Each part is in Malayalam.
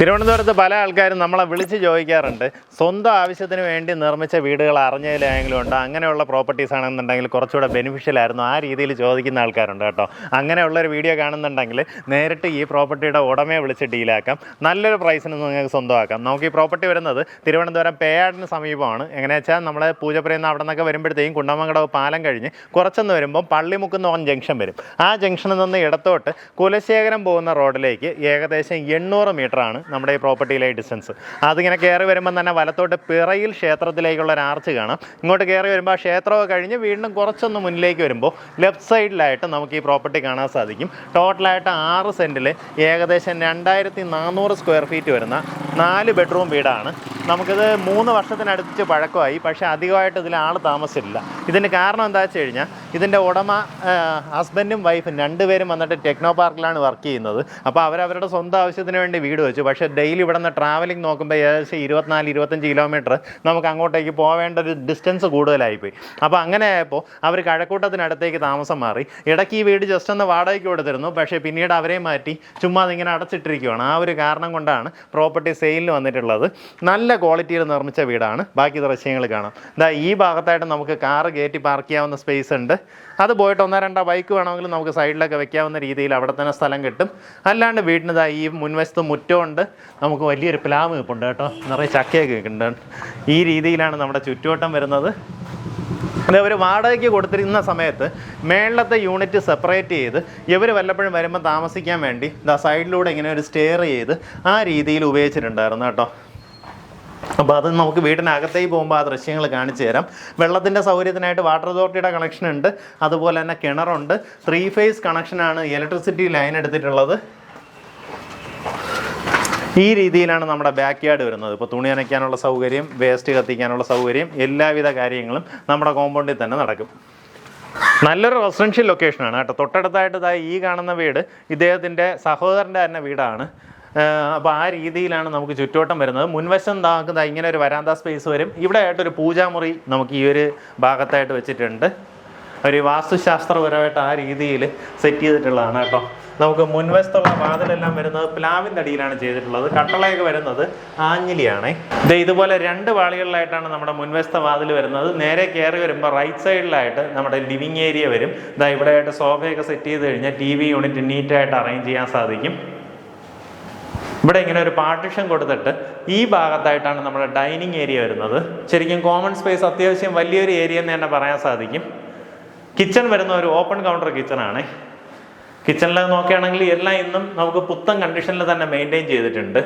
തിരുവനന്തപുരത്ത് പല ആൾക്കാരും നമ്മളെ വിളിച്ച് ചോദിക്കാറുണ്ട്. സ്വന്തം ആവശ്യത്തിന് വേണ്ടി നിർമ്മിച്ച വീടുകൾ അറിഞ്ഞതിലായെങ്കിലും ഉണ്ട്? അങ്ങനെയുള്ള പ്രോപ്പർട്ടീസ് ആണെന്നുണ്ടെങ്കിൽ കുറച്ചുകൂടെ ബെനിഫിഷ്യൽ ആയിരുന്നു. ആ രീതിയിൽ ചോദിക്കുന്ന ആൾക്കാരുണ്ട് കേട്ടോ. അങ്ങനെയുള്ളൊരു വീഡിയോ കാണുന്നുണ്ടെങ്കിൽ നേരിട്ട് ഈ പ്രോപ്പർട്ടിയുടെ ഉടമയെ വിളിച്ച് ഡീലാക്കാം നല്ലൊരു പ്രൈസിന് നിങ്ങൾക്ക് സ്വന്തമാക്കാം. നമുക്ക് ഈ പ്രോപ്പർട്ടി വരുന്നത് തിരുവനന്തപുരം പേയാടിന് സമീപമാണ്. എങ്ങനെയാ വെച്ചാൽ നമ്മളെ പൂജപ്പുരയിൽ അവിടെ നിന്നൊക്കെ വരുമ്പോഴത്തേക്കും കുണ്ടമങ്കടവ് പാലം കഴിഞ്ഞ് കുറച്ചൊന്ന് വരുമ്പോൾ ഓൺ ജംഗ്ഷൻ വരും. ആ ജംഗ്ഷനിൽ നിന്ന് ഇടത്തോട്ട് കുലശേഖരം പോകുന്ന റോഡിലേക്ക് ഏകദേശം എണ്ണൂറ് മീറ്ററാണ് നമ്മുടെ ഈ പ്രോപ്പർട്ടിയിലെ ഡിസ്റ്റൻസ്. അതിങ്ങനെ കയറി വരുമ്പം തന്നെ വലത്തോട്ട് പിറയിൽ ക്ഷേത്രത്തിലേക്കുള്ള ഒരു ആർച്ച് കാണാം. ഇങ്ങോട്ട് കയറി വരുമ്പോൾ ആ ക്ഷേത്രമൊക്കെ കഴിഞ്ഞ് വീണ്ടും കുറച്ചൊന്ന് മുന്നിലേക്ക് വരുമ്പോൾ ലെഫ്റ്റ് സൈഡിലായിട്ട് നമുക്ക് ഈ പ്രോപ്പർട്ടി കാണാൻ സാധിക്കും. ടോട്ടലായിട്ട് ആറ് സെന്റിൽ ഏകദേശം രണ്ടായിരത്തി നാനൂറ് സ്ക്വയർ ഫീറ്റ് വരുന്ന നാല് ബെഡ്റൂം വീടാണ്. നമുക്കിത് മൂന്ന് വർഷത്തിനടുത്ത് പഴക്കമായി പക്ഷേ അധികമായിട്ട് ഇതിൽ ആൾ താമസിച്ചില്ല ഇതിന് കാരണം എന്താ വെച്ച് കഴിഞ്ഞാൽ ഇതിന്റെ ഉടമ ഹസ്ബൻഡും വൈഫും രണ്ടുപേരും വന്നിട്ട് ടെക്നോ പാർക്കിലാണ് വർക്ക് ചെയ്യുന്നത്. അപ്പോൾ അവരവരുടെ സ്വന്തം ആവശ്യത്തിന് വേണ്ടി വീട് വെച്ചു. പക്ഷേ ഡെയിലി ഇവിടെ നിന്ന് ട്രാവലിംഗ് നോക്കുമ്പോൾ ഏകദേശം ഇരുപത്തിനാല് ഇരുപത്തഞ്ച് കിലോമീറ്റർ നമുക്ക് അങ്ങോട്ടേക്ക് പോവേണ്ട ഒരു ഡിസ്റ്റൻസ് കൂടുതലായിപ്പോയി. അപ്പോൾ അങ്ങനെ ആയപ്പോൾ അവർ കഴക്കൂട്ടത്തിനടുത്തേക്ക് താമസം മാറി. ഇടയ്ക്ക് ഈ വീട് ജസ്റ്റ് ഒന്ന് വാടകയ്ക്ക് കൊടുത്തിരുന്നു. പക്ഷേ പിന്നീട് അവരെ മാറ്റി ചുമ്മാ അതിങ്ങനെ അടച്ചിട്ടിരിക്കുകയാണ് ആ ഒരു കാരണം കൊണ്ടാണ് പ്രോപ്പർട്ടി സെയിലിൽ വന്നിട്ടുള്ളത്. നല്ല ക്വാളിറ്റിയിൽ നിർമ്മിച്ച വീടാണ്. ബാക്കി ദൃശ്യങ്ങൾ കാണാം. ഇതാ ഈ ഭാഗത്തായിട്ട് നമുക്ക് കാറ് കയറ്റി പാർക്ക് ചെയ്യാവുന്ന സ്പേസ് ഉണ്ട്. അത് പോയിട്ട് ഒന്നോ രണ്ടോ ബൈക്ക് വേണമെങ്കിൽ നമുക്ക് സൈഡിലൊക്കെ വെക്കാവുന്ന രീതിയിൽ അവിടെ തന്നെ സ്ഥലം കിട്ടും. അല്ലാണ്ട് വീടിന് ഈ മുൻവശത്ത് മുറ്റമുണ്ട് നമുക്ക് വലിയൊരു പ്ലാവ് ഉണ്ട് കേട്ടോ. നിറയെ ചക്കയൊക്കെ കിട്ടുന്നുണ്ട്. ഈ രീതിയിലാണ് നമ്മുടെ ചുറ്റുവട്ടം വരുന്നത്. ഒരു വാടകയ്ക്ക് കൊടുത്തിരുന്ന സമയത്ത് മേളത്തെ യൂണിറ്റ് സെപ്പറേറ്റ് ചെയ്ത് ഇവർ വല്ലപ്പോഴും വരുമ്പോൾ താമസിക്കാൻ വേണ്ടി ദാ സൈഡിലൂടെ ഇങ്ങനെ ഒരു സ്റ്റെയർ ചെയ്ത് ആ രീതിയിൽ ഉപയോഗിച്ചിട്ടുണ്ടായിരുന്നു കേട്ടോ. അപ്പോൾ അത് നമുക്ക് വീടിനകത്തേക്ക് പോകുമ്പോൾ ആ ദൃശ്യങ്ങൾ കാണിച്ചു തരാം. വെള്ളത്തിന്റെ സൗകര്യത്തിനായിട്ട് വാട്ടർ അതോറിറ്റിയുടെ കണക്ഷൻ ഉണ്ട്. അതുപോലെ തന്നെ കിണറുണ്ട്. ത്രീ ഫേസ് കണക്ഷനാണ് ഇലക്ട്രിസിറ്റി ലൈൻ എടുത്തിട്ടുള്ളത്. ഈ രീതിയിലാണ് നമ്മുടെ ബാക്ക് യാർഡ് വരുന്നത്. ഇപ്പോൾ തുണി നനയ്ക്കാനുള്ള സൗകര്യം വേസ്റ്റ് കത്തിക്കാനുള്ള സൗകര്യം എല്ലാവിധ കാര്യങ്ങളും നമ്മുടെ കോമ്പൗണ്ടിൽ തന്നെ നടക്കും. നല്ലൊരു റെസിഡൻഷ്യൽ ലൊക്കേഷനാണ് കേട്ടോ. തൊട്ടടുത്തായിട്ട് ഈ കാണുന്ന വീട് ഇദ്ദേഹത്തിന്റെ സഹോദരന്റെ തന്നെ വീടാണ്. അപ്പോൾ ആ രീതിയിലാണ് നമുക്ക് ചുറ്റോട്ടം വരുന്നത്. മുൻവശം നമുക്ക് ഇങ്ങനെ ഒരു വരാന്ത സ്പേസ് വരും. ഇവിടെ ആയിട്ടൊരു പൂജാമുറി നമുക്ക് ഈ ഒരു ഭാഗത്തായിട്ട് വെച്ചിട്ടുണ്ട്. ഒരു വാസ്തുശാസ്ത്രപരമായിട്ട് ആ രീതിയിൽ സെറ്റ് ചെയ്തിട്ടുള്ളതാണ് കേട്ടോ. നമുക്ക് മുൻവശത്തുള്ള വാതിലെല്ലാം വരുന്നത് പ്ലാവിന്റെ അടിയിലാണ് ചെയ്തിട്ടുള്ളത്. കട്ടളയൊക്കെ വരുന്നത് ആഞ്ഞിലിയാണേ. ഇത് ഇതുപോലെ രണ്ട് വാളികളിലായിട്ടാണ് നമ്മുടെ മുൻവശത്തെ വാതിൽ വരുന്നത്. നേരെ കയറി വരുമ്പോൾ റൈറ്റ് സൈഡിലായിട്ട് നമ്മുടെ ലിവിങ് ഏരിയ വരും. ഇതാ ഇവിടെയായിട്ട് സോഫയൊക്കെ സെറ്റ് ചെയ്ത് കഴിഞ്ഞാൽ ടി വി യൂണിറ്റ് നീറ്റായിട്ട് അറേഞ്ച് ചെയ്യാൻ സാധിക്കും. ഇവിടെ ഇങ്ങനെ ഒരു പാർട്ടിഷൻ കൊടുത്തിട്ട് ഈ ഭാഗത്തായിട്ടാണ് നമ്മുടെ ഡൈനിങ് ഏരിയ വരുന്നത്. ശരിക്കും കോമൺ സ്പേസ് അത്യാവശ്യം വലിയൊരു ഏരിയ എന്ന് തന്നെ പറയാൻ സാധിക്കും. കിച്ചൺ വരുന്ന ഒരു ഓപ്പൺ കൗണ്ടർ കിച്ചണാണ് കിച്ചണിൽ നോക്കുകയാണെങ്കിൽ എല്ലാം ഇന്നും നമുക്ക് പുത്തൻ കണ്ടീഷനിൽ തന്നെ മെയിന്റെയിൻ ചെയ്തിട്ടുണ്ട്.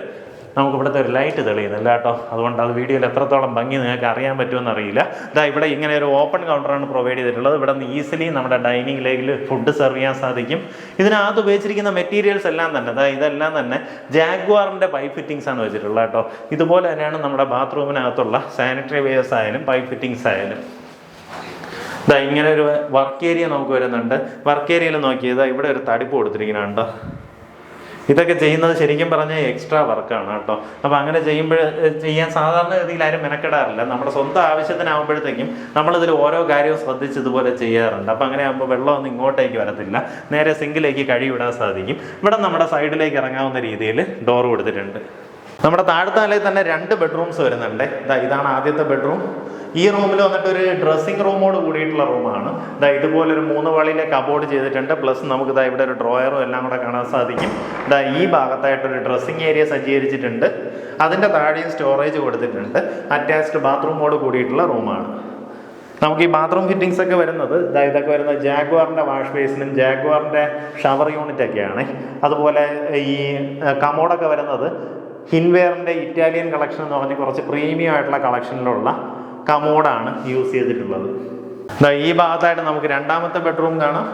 നമുക്ക് ഇവിടുത്തെ ഒരു ലൈറ്റ് തെളിയുന്നില്ല കേട്ടോ. അതുകൊണ്ട് അത് വീഡിയോയിൽ എത്രത്തോളം ഭംഗി നിങ്ങൾക്ക് അറിയാൻ പറ്റുമെന്ന് അറിയില്ല. ഇതാ ഇവിടെ ഇങ്ങനെ ഒരു ഓപ്പൺ കൗണ്ടറാണ് പ്രൊവൈഡ് ചെയ്തിട്ടുള്ളത്. ഇവിടെ നിന്ന് ഈസിലി നമ്മുടെ ഡൈനിങ് ലേഗിൽ ഫുഡ് സെർവ് ചെയ്യാൻ സാധിക്കും. ഇതിനകത്ത് ഉപയോഗിച്ചിരിക്കുന്ന മെറ്റീരിയൽസ് എല്ലാം തന്നെ അതാ ഇതെല്ലാം തന്നെ ജാഗ്വാറിന്റെ പൈപ്പ് ഫിറ്റിങ്സ് ആണ് വെച്ചിട്ടുള്ളത് കേട്ടോ. ഇതുപോലെ തന്നെയാണ് നമ്മുടെ ബാത്റൂമിനകത്തുള്ള സാനിറ്ററി വെയേഴ്സ് ആയാലും പൈപ്പ് ഫിറ്റിങ്സ് ആയാലും. ഇതാ ഇങ്ങനെ ഒരു വർക്ക് ഏരിയ നമുക്ക് വരുന്നുണ്ട്. വർക്ക് ഏരിയയിൽ നോക്കിയത് ഇവിടെ ഒരു തടിപ്പ് കൊടുത്തിരിക്കുന്നുണ്ടോ. ഇതൊക്കെ ചെയ്യുന്നത് ശരിക്കും പറഞ്ഞാൽ എക്സ്ട്രാ വർക്കാണ് കേട്ടോ. അപ്പോൾ അങ്ങനെ ചെയ്യുമ്പോൾ ചെയ്യാൻ സാധാരണ ഗതിയിൽ ആരും മെനക്കെടാറില്ല. നമ്മുടെ സ്വന്തം ആവശ്യത്തിനാകുമ്പോഴത്തേക്കും നമ്മളിതിൽ ഓരോ കാര്യവും ശ്രദ്ധിച്ച് ഇതുപോലെ ചെയ്യാറുണ്ട്. അപ്പോൾ അങ്ങനെ ആകുമ്പോൾ വെള്ളമൊന്നും ഇങ്ങോട്ടേക്ക് വരത്തില്ല. നേരെ സിങ്കിലേക്ക് കഴിവിടാൻ സാധിക്കും. ഇവിടെ നമ്മുടെ സൈഡിലേക്ക് ഇറങ്ങാവുന്ന രീതിയിൽ ഡോർ കൊടുത്തിട്ടുണ്ട്. നമ്മുടെ താഴത്തെ നിലയിൽ തന്നെ രണ്ട് ബെഡ്റൂംസ് വരുന്നുണ്ട്. ഇതാ ഇതാണ് ആദ്യത്തെ ബെഡ്റൂം ഈ റൂമിൽ വന്നിട്ട് ഒരു ഡ്രസ്സിംഗ് റൂമോട് കൂടിയിട്ടുള്ള റൂമാണ് ഇതാ ഇതുപോലെ ഒരു മൂന്ന് വളിയിലെ കബോർഡ് ചെയ്തിട്ടുണ്ട്. പ്ലസ് നമുക്ക് ഇതാ ഇവിടെ ഒരു ഡ്രോയറും എല്ലാം കൂടെ കാണാൻ സാധിക്കും. ഇതാ ഈ ഭാഗത്തായിട്ട് ഒരു ഡ്രസ്സിംഗ് ഏരിയ സജ്ജീകരിച്ചിട്ടുണ്ട്. അതിന്റെ താഴെയും സ്റ്റോറേജ് കൊടുത്തിട്ടുണ്ട്. അറ്റാച്ച്ഡ് ബാത്റൂമോട് കൂടിയിട്ടുള്ള റൂമാണ് നമുക്ക് ഈ ബാത്റൂം ഫിറ്റിംഗ്സ് ഒക്കെ വരുന്നത് ഇതാ ഇതൊക്കെ വരുന്ന ജാഗ്വാറിന്റെ വാഷ് ബേസിനും ജാഗ്വാറിന്റെ ഷവർ യൂണിറ്റ് ഒക്കെയാണ്. അതുപോലെ ഈ കമോഡൊക്കെ വരുന്നത് ഹിൻവെയറിന്റെ ഇറ്റാലിയൻ കളക്ഷൻ എന്ന് പറഞ്ഞ് കുറച്ച് പ്രീമിയം ആയിട്ടുള്ള കളക്ഷനിലുള്ള കമോഡാണ് യൂസ് ചെയ്തിട്ടുള്ളത്. ഈ ഭാഗത്തായിട്ട് നമുക്ക് രണ്ടാമത്തെ ബെഡ്റൂം കാണാം.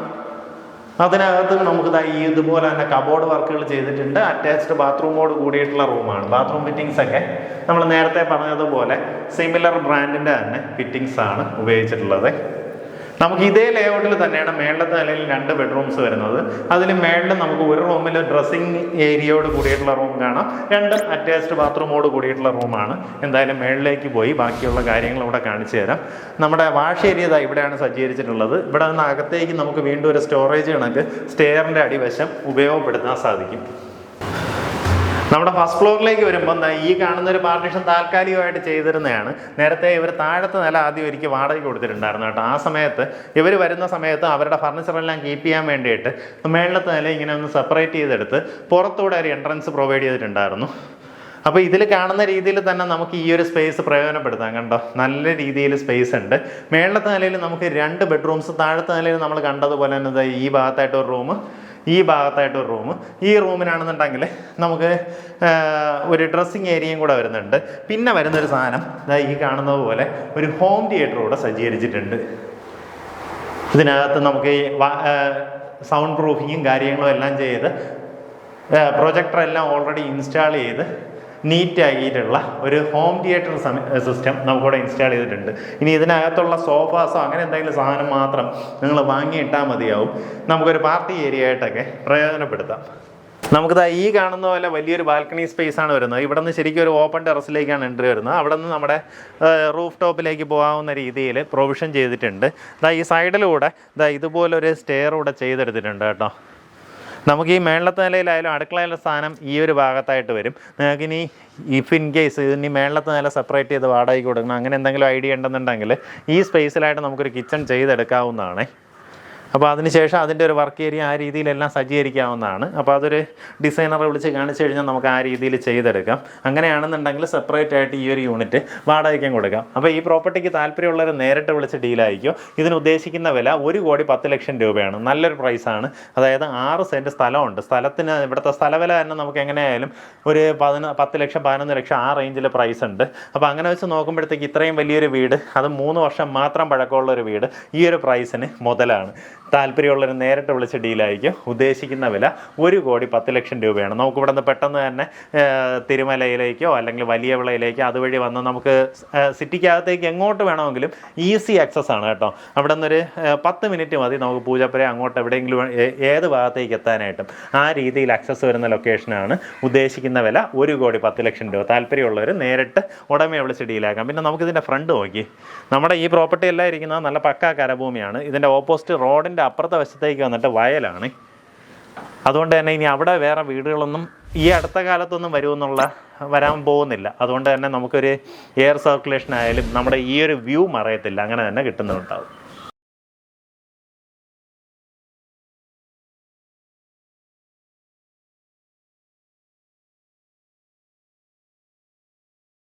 അതിനകത്ത് നമുക്ക് ഈ ഇതുപോലെ തന്നെ കബോർഡ് വർക്കുകൾ ചെയ്തിട്ടുണ്ട്. അറ്റാച്ച്ഡ് ബാത്റൂമോട് കൂടിയിട്ടുള്ള റൂമാണ്. ബാത്റൂം ഫിറ്റിങ്സ് ഒക്കെ നമ്മൾ നേരത്തെ പറഞ്ഞതുപോലെ സിമിലർ ബ്രാൻഡിന്റെ തന്നെ ഫിറ്റിങ്സ് ആണ് ഉപയോഗിച്ചിട്ടുള്ളത്. നമുക്ക് ഇതേ ലേഔട്ടിൽ തന്നെയാണ് മേളത്തെ നിലയിൽ രണ്ട് ബെഡ്റൂംസ് വരുന്നത്. അതിൽ മേളിൽ നമുക്ക് ഒരു റൂമിൽ ഡ്രസ്സിങ് ഏരിയയോട് കൂടിയിട്ടുള്ള റൂം കാണാം. രണ്ട് അറ്റാച്ച്ഡ് ബാത്റൂമോട് കൂടിയിട്ടുള്ള റൂമാണ് എന്തായാലും മേളിലേക്ക് പോയി ബാക്കിയുള്ള കാര്യങ്ങൾ ഇവിടെ കാണിച്ചു തരാം. നമ്മുടെ വാഷ് ഏരിയ ഇവിടെയാണ് സജ്ജീകരിച്ചിട്ടുള്ളത്. ഇവിടെ നിന്ന് അകത്തേക്ക് നമുക്ക് വീണ്ടും ഒരു സ്റ്റോറേജ് കണക്ക് സ്റ്റെയറിന്റെ അടിവശം ഉപയോഗപ്പെടുത്താൻ സാധിക്കും. നമ്മുടെ ഫസ്റ്റ് ഫ്ലോറിലേക്ക് വരുമ്പോൾ ഈ കാണുന്ന ഒരു പാർട്ടീഷൻ താൽക്കാലികമായിട്ട് ചെയ്തിരുന്നതാണ്. നേരത്തെ ഇവർ താഴത്തെ നില ആദ്യം ഒരിക്കൽ വാടക കൊടുത്തിട്ടുണ്ടായിരുന്നു കേട്ടോ. ആ സമയത്ത് ഇവർ വരുന്ന സമയത്ത് അവരുടെ ഫർണിച്ചറെല്ലാം കീപ്പ് ചെയ്യാൻ വേണ്ടിയിട്ട് മേളത്തെ നില ഇങ്ങനെ ഒന്ന് സെപ്പറേറ്റ് ചെയ്തെടുത്ത് പുറത്തൂടെ ഒരു എൻട്രൻസ് പ്രൊവൈഡ് ചെയ്തിട്ടുണ്ടായിരുന്നു. അപ്പോൾ ഇതിൽ കാണുന്ന രീതിയിൽ തന്നെ നമുക്ക് ഈ ഒരു സ്പേസ് പ്രയോജനപ്പെടുത്താം കണ്ടോ? നല്ല രീതിയിൽ സ്പേസ് ഉണ്ട്. മേളത്തെ നിലയിൽ നമുക്ക് രണ്ട് ബെഡ്റൂംസ് താഴത്തെ നിലയിൽ നമ്മൾ കണ്ടതുപോലെ തന്നെ ഈ ഭാഗത്തായിട്ട് ഒരു റൂം ഈ ഭാഗത്തായിട്ട് ഒരു റൂം ഈ റൂമിനാണെന്നുണ്ടെങ്കിൽ നമുക്ക് ഒരു ഡ്രസ്സിങ് ഏരിയയും കൂടെ വരുന്നുണ്ട്. പിന്നെ വരുന്നൊരു സാധനം ഈ കാണുന്നത് പോലെ ഒരു ഹോം തിയേറ്റർ കൂടെ സജ്ജീകരിച്ചിട്ടുണ്ട്. ഇതിനകത്ത് നമുക്ക് ഈ സൗണ്ട് പ്രൂഫിങ്ങും കാര്യങ്ങളും എല്ലാം ചെയ്ത് പ്രൊജക്ടർ എല്ലാം ഓൾറെഡി ഇൻസ്റ്റാൾ ചെയ്ത് നീറ്റ് ആക്കിയിട്ടുള്ള ഒരു ഹോം തിയേറ്റർ സിസ്റ്റം നമുക്കിവിടെ ഇൻസ്റ്റാൾ ചെയ്തിട്ടുണ്ട്. ഇനി ഇതിനകത്തുള്ള സോഫാസോ അങ്ങനെ എന്തെങ്കിലും സാധനം മാത്രം നിങ്ങൾ വാങ്ങിയിട്ടാൽ മതിയാവും. നമുക്കൊരു പാർട്ടി ഏരിയ ആയിട്ടൊക്കെ പ്രയോജനപ്പെടുത്താം. നമുക്കിതാ ഈ കാണുന്ന പോലെ വലിയൊരു ബാൽക്കണി സ്പേസ് ആണ് വരുന്നത്. ഇവിടെ നിന്ന് ശരിക്കും ഒരു ഓപ്പൺ ടെറസിലേക്കാണ് എൻട്രി വരുന്നത്. അവിടെ നിന്ന് നമ്മുടെ റൂഫ് ടോപ്പിലേക്ക് പോകാവുന്ന രീതിയിൽ പ്രൊവിഷൻ ചെയ്തിട്ടുണ്ട്. ദാ ഈ സൈഡിലൂടെ ഇതാ ഇതുപോലൊരു സ്റ്റെയർ കൂടെ ചെയ്തെടുത്തിട്ടുണ്ട് കേട്ടോ. നമുക്ക് ഈ മേളത്തെ നിലയിലായാലും അടുക്കളയിലെ സ്ഥാനം ഈ ഒരു ഭാഗത്തായിട്ട് വരും. നിങ്ങൾക്ക് ഇനി ഇഫ് ഇൻ കേസ് ഇനി മേളത്തെ നില സെപ്പറേറ്റ് ചെയ്ത് വാടകയ്ക്ക് കൊടുക്കണം അങ്ങനെ എന്തെങ്കിലും ഐഡിയ ഉണ്ടെന്നുണ്ടെങ്കിൽ ഈ സ്പേസിലായിട്ട് നമുക്കൊരു കിച്ചൺ ചെയ്തെടുക്കാവുന്നതാണ്. അപ്പോൾ അതിനുശേഷം അതിന്റെ ഒരു വർക്ക് ഏരിയ ആ രീതിയിലെല്ലാം സജ്ജീകരിക്കാവുന്നതാണ്. അപ്പോൾ അതൊരു ഡിസൈനറെ വിളിച്ച് കാണിച്ചു കഴിഞ്ഞാൽ നമുക്ക് ആ രീതിയിൽ ചെയ്തെടുക്കാം. അങ്ങനെയാണെന്നുണ്ടെങ്കിൽ സെപ്പറേറ്റ് ആയിട്ട് ഈ ഒരു യൂണിറ്റ് വാടകയ്ക്കും കൊടുക്കാം. അപ്പോൾ ഈ പ്രോപ്പർട്ടിക്ക് താല്പര്യമുള്ളവർ നേരിട്ട് വിളിച്ച് ഡീലായിരിക്കും ഇതിന് ഉദ്ദേശിക്കുന്ന വില ഒരു കോടി പത്ത് ലക്ഷം രൂപയാണ്. നല്ലൊരു പ്രൈസാണ് അതായത് ആറ് സെന്റ് സ്ഥലമുണ്ട്. സ്ഥലത്തിന് ഇവിടുത്തെ സ്ഥലവില തന്നെ നമുക്ക് എങ്ങനെയായാലും ഒരു പതിന പത്ത് ലക്ഷം പതിനൊന്ന് ലക്ഷം ആ റേഞ്ചിൽ പ്രൈസ് ഉണ്ട്. അപ്പോൾ അങ്ങനെ വെച്ച് നോക്കുമ്പോഴത്തേക്ക് ഇത്രയും വലിയൊരു വീട് അത് മൂന്ന് വർഷം മാത്രം പഴക്കമുള്ള ഒരു വീട് ഈ ഒരു പ്രൈസിന് മുതലാണ്. താല്പര്യമുള്ളവർ നേരിട്ട് വിളിച്ച് ഡീലായിരിക്കും ഉദ്ദേശിക്കുന്ന വില ഒരു കോടി പത്ത് ലക്ഷം രൂപയാണ്. നമുക്ക് ഇവിടെ നിന്ന് പെട്ടെന്ന് തന്നെ തിരുമലയിലേക്കോ അല്ലെങ്കിൽ വലിയ വിളയിലേക്കോ അതുവഴി വന്ന് നമുക്ക് സിറ്റിക്കകത്തേക്ക് എങ്ങോട്ട് വേണമെങ്കിലും ഈസി ആക്സസ് ആണ് കേട്ടോ. അവിടെ നിന്നൊരു പത്ത് മിനിറ്റ് മതി നമുക്ക് പൂജപ്പുര അങ്ങോട്ട് എവിടെയെങ്കിലും ഏത് ഭാഗത്തേക്ക് എത്താനായിട്ടും. ആ രീതിയിൽ ആക്സസ് വരുന്ന ലൊക്കേഷനാണ് ഉദ്ദേശിക്കുന്ന വില ഒരു കോടി പത്ത് ലക്ഷം രൂപ. താല്പര്യമുള്ളവർ നേരിട്ട് ഉടമയെ വിളിച്ച് ഡീലാക്കാം പിന്നെ നമുക്കിതിന്റെ ഫ്രണ്ട് നോക്കി. നമ്മുടെ ഈ പ്രോപ്പർട്ടി എല്ലാം ഇരിക്കുന്നത് നല്ല പക്കാ കരഭൂമിയാണ്. ഇതിന്റെ ഓപ്പോസിറ്റ് റോഡിന്റെ അപ്പുറത്തെ വശത്തേക്ക് വന്നിട്ട് വയലാണ്. അതുകൊണ്ട് തന്നെ ഇനി അവിടെ വേറെ വീടുകളൊന്നും ഈ അടുത്ത കാലത്തൊന്നും വരുമെന്നുള്ള വരാൻ പോകുന്നില്ല. അതുകൊണ്ട് തന്നെ നമുക്കൊരു എയർ സർക്കുലേഷൻ ആയാലും നമ്മുടെ ഈ ഒരു വ്യൂ മറയത്തില്ല. അങ്ങനെ തന്നെ കിട്ടുന്നുണ്ടാവും.